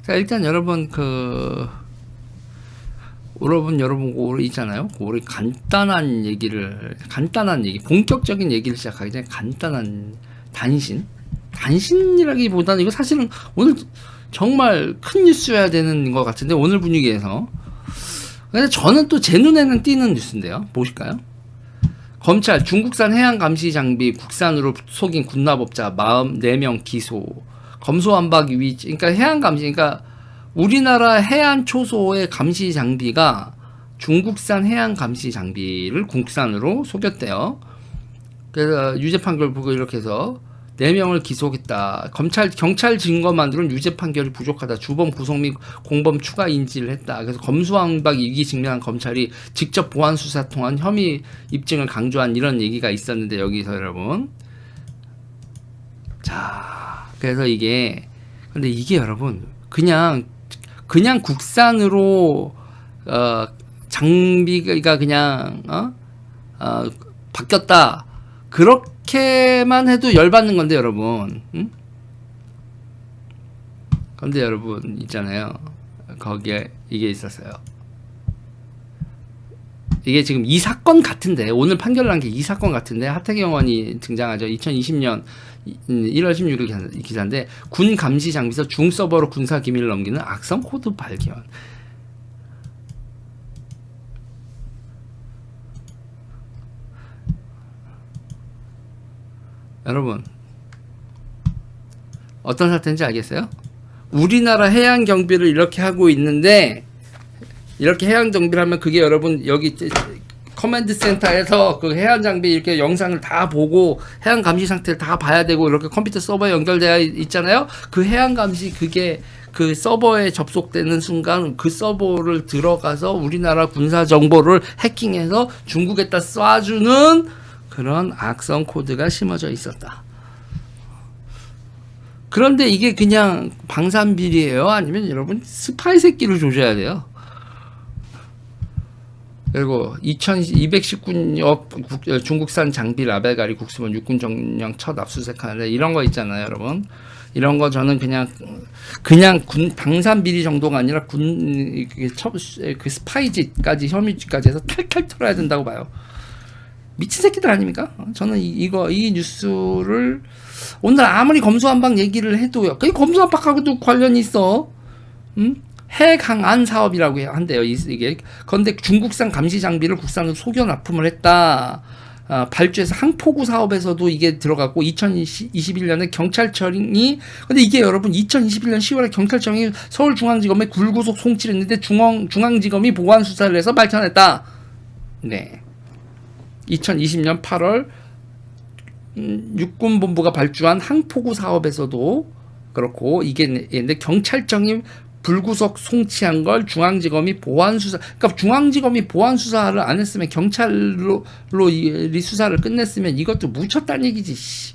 자 일단 여러분 그 여러분 여러분 우리 있잖아요. 우리 간단한 얘기를 간단한 얘기, 본격적인 얘기를 시작하기 전에 간단한 단신, 단신이라기보다는 이거 사실은 오늘 정말 큰 뉴스여야 되는 것 같은데 오늘 분위기에서. 근데 저는 또 제 눈에는 띄는 뉴스인데요. 보실까요? 검찰 중국산 해양 감시 장비 국산으로 속인 군납업자 44명 기소. 검소완박 위 그러니까 해양 감시 그러니까 우리나라 해안 초소의 감시 장비가 중국산 해양 감시 장비를 국산으로 속였대요. 그래서 유죄 판결 보고 이렇게 해서 4명을 기소했다. 검찰 경찰 증거만으로는 유죄 판결이 부족하다. 주범 구속 및 공범 추가 인지를 했다. 그래서 검수완박 이기 증명한 검찰이 직접 보안 수사 통한 혐의 입증을 강조한 이런 얘기가 있었는데 여기서 여러분 자 그래서 이게 근데 이게 여러분 그냥 그냥 국산으로 어 장비가 그냥 어, 어 바뀌었다. 그렇게만 해도 열받는 건데 여러분. 응? 근데 여러분 있잖아요. 거기에 이게 있었어요 이게 지금 이 사건 같은데 오늘 판결 난 게 이 사건 같은데 하태경 의원이 등장하죠 2020년 1월 16일 기사, 기사인데 군 감시 장비에서 중 서버로 군사 기밀을 넘기는 악성 코드 발견 여러분 어떤 사태인지 알겠어요? 우리나라 해양 경비를 이렇게 하고 있는데 이렇게 해양 정비를 하면 그게 여러분 여기 커맨드 센터에서 그 해양 장비 이렇게 영상을 다 보고 해양 감시 상태를 다 봐야 되고 이렇게 컴퓨터 서버에 연결되어 있잖아요. 그 해양 감시 그게 그 서버에 접속되는 순간 그 서버를 들어가서 우리나라 군사 정보를 해킹해서 중국에다 쏴주는 그런 악성 코드가 심어져 있었다. 그런데 이게 그냥 방산비리예요? 아니면 여러분 스파이 새끼를 조져야 돼요? 그리고 2219억 중국산 장비 라벨가리 국수본 육군 정령 첫 압수수색하는데 이런 거 있잖아요, 여러분. 이런 거 저는 그냥 그냥 군 방산 비리 정도가 아니라 군 그 스파이짓까지 혐의까지 해서 탈탈 털어야 된다고 봐요. 미친 새끼들 아닙니까? 저는 이, 이거 이 뉴스를 오늘 아무리 검수한박 얘기를 해도요. 그 검수한박하고도 관련이 있어. 음? 해강안 사업이라고 한대요. 이게 그런데 중국산 감시 장비를 국산으로 속여 납품을 했다. 아, 발주해서 항포구 사업에서도 이게 들어갔고 2021년에 경찰청이 근데 이게 여러분 2021년 10월에 경찰청이 서울중앙지검에 굴구속 송치를 했는데 중앙 중앙지검이 보안 수사를 해서 밝혀냈다. 네. 2020년 8월 음, 육군본부가 발주한 항포구 사업에서도 그렇고 이게 근데 경찰청이 불구속 송치한 걸 중앙지검이 보안 수사 그러니까 중앙지검이 보안 수사를 안 했으면 경찰로 이 수사를 끝냈으면 이것도 묻혔다는 얘기지 씨.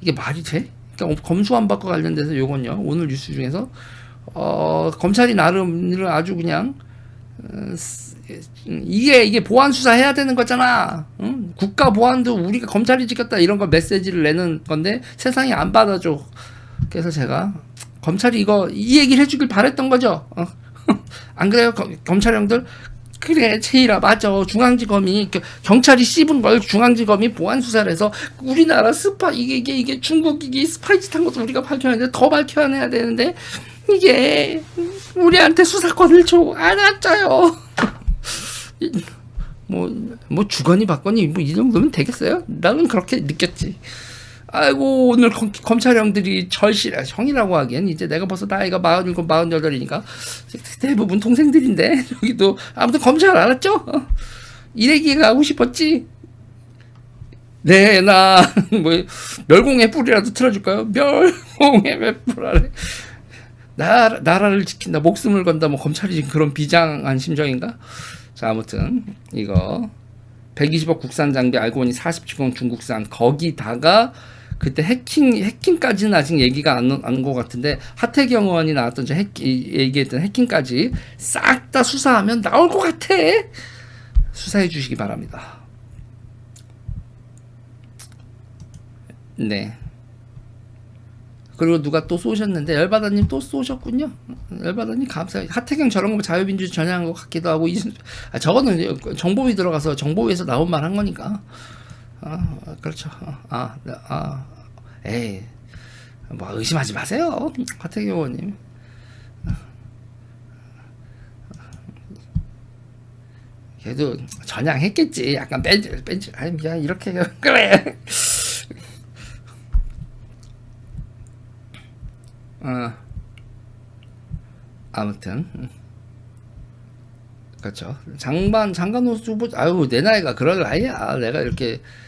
이게 말이 돼? 그러니까 검수안박과 관련돼서 요건요 오늘 뉴스 중에서 어 검찰이 나름을 아주 그냥 어, 이게 이게 보안 수사 해야 되는 거잖아. 응? 국가 보안도 우리가 검찰이 지켰다 이런 거 메시지를 내는 건데 세상이 안 받아줘. 그래서 제가 검찰이 이거 이 얘기를 해주길 바랬던 거죠. 어. 안 그래요, 거, 검찰 형들? 그래, 제이라 맞아. 중앙지검이 경찰이 씹은 걸 중앙지검이 보안 수사를 해서 우리나라 스파 이게 이게 이게 중국 이게 스파이짓 한 것도 우리가 밝혀야되는데 더 밝혀내야 되는데 이게 우리한테 수사권을 줘안 왔죠요. 뭐, 뭐, 주거니 받거니, 뭐, 이 정도면 되겠어요? 나는 그렇게 느꼈지. 아이고, 오늘 검, 검찰형들이 절실해. 형이라고 하기엔 이제 내가 벌써 나이가 47, 48이니까 대부분 동생들인데, 여기도, 아무튼 검찰 알았죠? 어. 이래기가 하고 싶었지? 네, 나, 뭐, 멸공의 뿔이라도 틀어줄까요? 멸공의 뿔아래. 나, 나라를 지킨다, 목숨을 건다, 뭐, 검찰이 지금 그런 비장한 심정인가? 자, 아무튼 이거 120억 국산 장비 알고 보니 47억 중국산 거기다가 그때 해킹 해킹까지는 아직 얘기가 안것 같은데 하태경 의원이 나왔던 저 해킹 얘기했던 해킹까지 싹 다 수사하면 나올 것 같아. 수사해 주시기 바랍니다. 네. 그리고 누가 또 쏘셨는데 열바다님 또 쏘셨군요. 열바다님 감사. 하태경 저런 거 자유민주주의 전향한 것 같기도 하고 이순 아, 저거는 정보위 들어가서 정보위에서 나온 말 한 거니까. 아 그렇죠. 아, 네, 아 에이 뭐 의심하지 마세요. 하태경 의원님. 걔도 전향했겠지. 약간 뺀질 뺀질. 아니 야 이렇게 그래. 어. 아무튼 음. 그렇죠. 장반 장관 후보 아유 내 나이가 그럴 나이야. 내가 이렇게